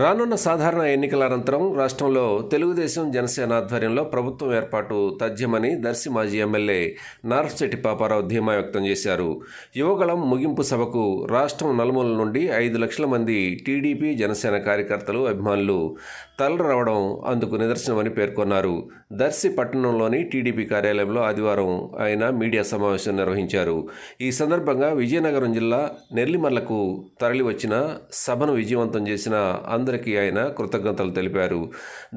రానున్న సాధారణ ఎన్నికల అనంతరం రాష్ట్రంలో తెలుగుదేశం జనసేన ఆధ్వర్యంలో ప్రభుత్వం ఏర్పాటు తథ్యమని దర్శి మాజీ ఎమ్మెల్యే నార్ఫ్శెట్టి పాపారావు ధీమా వ్యక్తం చేశారు. యువగళం ముగింపు సభకు రాష్ట్రం నలుమూలల నుండి ఐదు లక్షల మంది టీడీపీ జనసేన కార్యకర్తలు అభిమానులు తలరవడం అందుకు నిదర్శనమని పేర్కొన్నారు. దర్శి పట్టణంలోని టీడీపీ కార్యాలయంలో ఆదివారం ఆయన మీడియా సమావేశం నిర్వహించారు. ఈ సందర్భంగా విజయనగరం జిల్లా నెల్లిమర్లకు తరలివచ్చిన సభను విజయవంతం చేసిన అందరికీ ఆయన కృతజ్ఞతలు తెలిపారు.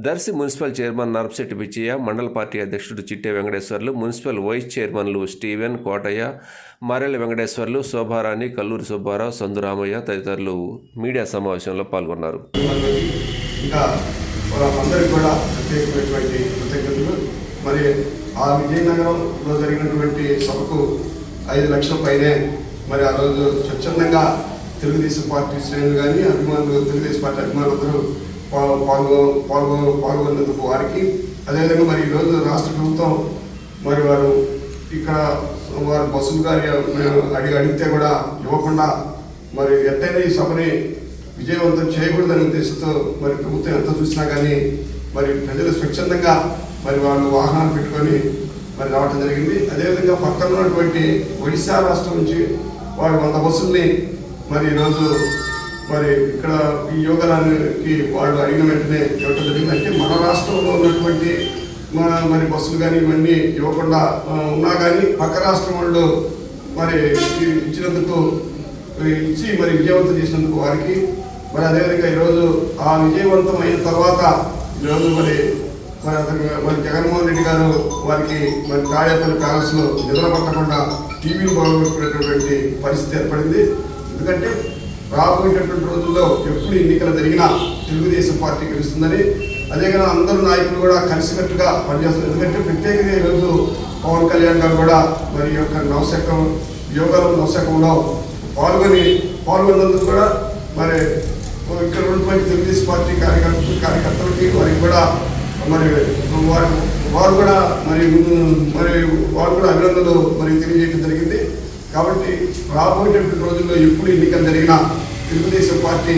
దర్శి మున్సిపల్ చైర్మన్ నర్పశెట్టి పిచ్చయ్య మండల పార్టీ అధ్యక్షుడు చిట్టే వెంకటేశ్వర్లు మున్సిపల్ వైస్ చైర్మన్లు స్టీవెన్ కోటయ్య మరెల్లి వెంకటేశ్వర్లు శోభారాణి కల్లూరి సుబ్బారావు సందురామయ్య తదితరులు మీడియా సమావేశంలో పాల్గొన్నారు. ఇంకా కూడా ప్రత్యేకమైనటువంటి కృతజ్ఞతలు. మరి ఆ విజయనగరంలో జరిగినటువంటి సభకు ఐదు లక్షల పైనే మరి ఆ రోజు స్వచ్ఛందంగా తెలుగుదేశం పార్టీ శ్రేణులు కానీ అభిమానులు తెలుగుదేశం పార్టీ అభిమానులందరూ పా- పాల్గొ పాల్గొ పాల్గొన్నందుకు వారికి అదేవిధంగా మరి ఈరోజు రాష్ట్ర ప్రభుత్వం మరి వారు ఇక్కడ వారు బస్సులు గారి అడిగి అడిగితే కూడా ఇవ్వకుండా మరి ఎట్టైనా ఈ సభని విజయవంతం చేయకూడదనే ఉద్దేశంతో మరి ప్రభుత్వం ఎంత చూసినా కానీ మరి ప్రజలు స్వచ్ఛందంగా మరి వాళ్ళు వాహనాలు పెట్టుకొని మరి రావడం జరిగింది. అదేవిధంగా పక్కన ఉన్నటువంటి ఒడిశా రాష్ట్రం నుంచి వారు వంద బస్సుల్ని మరి ఈరోజు మరి ఇక్కడ ఈ యోగరానికి వాళ్ళు అడిగిన వెంటనే ఇవ్వటం జరిగింది. అంటే మన రాష్ట్రంలో ఉన్నటువంటి మరి బస్సులు కానీ ఇవన్నీ ఇవ్వకుండా ఉన్నా కానీ పక్క రాష్ట్రం వాళ్ళు మరి ఇచ్చినందుకు ఇచ్చి మరి విజయవంతం చేసినందుకు వారికి మరి అదేవిధంగా ఈరోజు ఆ విజయవంతం అయిన తర్వాత ఈరోజు మరి మరి అతను మరి జగన్మోహన్ రెడ్డి గారు వారికి మరి తాడేపల్లి ప్యాలెస్లో నిద్ర పట్టకుండా టీవీలు బాగుపెట్టుకునేటువంటి పరిస్థితి ఏర్పడింది. ఎందుకంటే రాబోయేటటువంటి రోజుల్లో ఎప్పుడు ఎన్నికలు జరిగినా తెలుగుదేశం పార్టీ గెలుస్తుందని అదే కదా అందరూ నాయకులు కూడా కలిసికట్టుగా పనిచేస్తారు ఎందుకంటే ప్రత్యేకంగా ఈరోజు పవన్ కళ్యాణ్ గారు కూడా మరి యొక్క నవశకం యోగాల నవశకంలో పాల్గొని పాల్గొన్నందుకు కూడా మరి ఇక్కడ ఉన్నటువంటి తెలుగుదేశం పార్టీ కార్యకర్త కార్యకర్తలకి వారికి కూడా మరి వారు వారు కూడా మరి మరి వారు కూడా అభినందనలు మరి తెలియజేయడం జరిగింది. కాబట్టి రాబోయేటటువంటి రోజుల్లో ఎప్పుడు ఎన్నికలు జరిగినా తెలుగుదేశం పార్టీ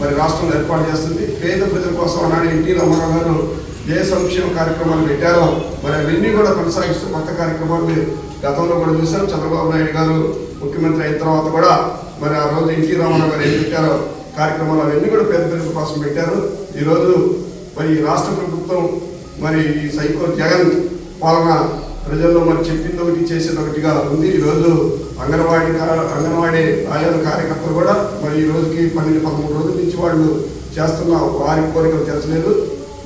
మరి రాష్ట్రంలో ఏర్పాటు చేస్తుంది. పేద ప్రజల కోసం ఆనాడు ఎన్టీ రామారావు గారు ఏ సంక్షేమ కార్యక్రమాలు పెట్టారో మరి అవన్నీ కూడా కొనసాగిస్తూ కొత్త కార్యక్రమాలు గతంలో కూడా చూసాం చంద్రబాబు నాయుడు గారు ముఖ్యమంత్రి అయిన తర్వాత కూడా మరి ఆ రోజు ఎన్టీ రామారావు గారు ఏం పెట్టారో కార్యక్రమాలు అవన్నీ కూడా పేద ప్రజల కోసం పెట్టారు. ఈరోజు మరి ఈ రాష్ట్ర ప్రభుత్వం మరి ఈ సైకో జగన్ పాలన ప్రజల్లో మరి చెప్పింది ఒకటి చేసేది ఒకటిగా ఉంది. ఈరోజు అంగన్వాడీ కా- అంగన్వాడీ ఆయా కార్యకర్తలు కూడా మరి ఈ రోజుకి పన్నెండు పదమూడు రోజుల నుంచి వాళ్ళు చేస్తున్న వారి కోరికలు తెచ్చలేదు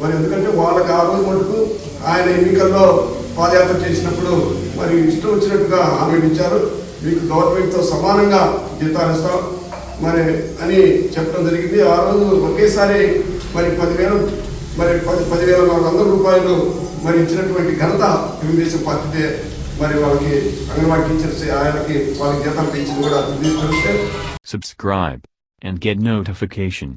మరి ఎందుకంటే వాళ్ళకి ఆ రోజు మటుకు ఆయన ఎన్నికల్లో పాదయాత్ర చేసినప్పుడు మరి ఇష్టం వచ్చినట్టుగా హామీలు ఇచ్చారు. మీకు గవర్నమెంట్తో సమానంగా జీతాలు ఇస్తాం మరి అని చెప్పడం జరిగింది. ఆ రోజు ఒకేసారి మరి పదివేలు మరి పది పదివేల నాలుగు వందల రూపాయలు మరి ఇచ్చినటువంటి ఘనత తెలుగుదేశం పార్టీదే. మరి వాళ్ళకి అంగన్వాడీ టీచర్స్ ఆయనకి వాళ్ళకి జీతాలు పెంచింది కూడా Telugu Desam subscribe and get notification